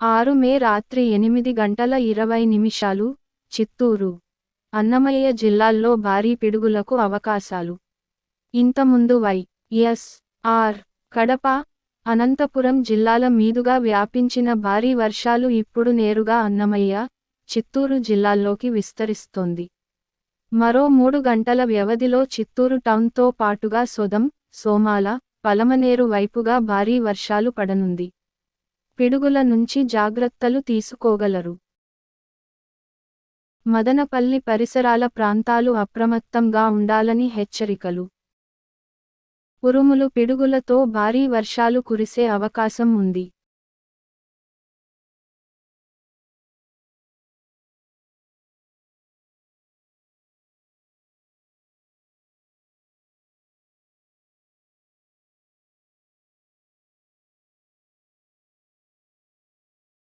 ఆరు మే రాత్రి ఎనిమిది గంటల ఇరవై నిమిషాలు చిత్తూరు అన్నమయ్య జిల్లాల్లో భారీ పిడుగులకు అవకాశాలు. ఇంతముందు Y S R Kadapa Anantapuram జిల్లాల మీదుగా వ్యాపించిన భారీ వర్షాలు ఇప్పుడు నేరుగా అన్నమయ్య చిత్తూరు జిల్లాల్లోకి విస్తరిస్తోంది. మరో మూడు గంటల వ్యవధిలో చిత్తూరు టౌన్తో పాటుగా సొదం సోమాల పలమనేరు వైపుగా భారీ వర్షాలు పడనుంది. పిడుగుల నుంచి జాగ్రత్తలు తీసుకోగలరు. మదనపల్లి పరిసరాల ప్రాంతాలు అప్రమత్తంగా ఉండాలని హెచ్చరికలు. ఉరుములు పిడుగులతో భారీ వర్షాలు కురిసే అవకాశం ఉంది.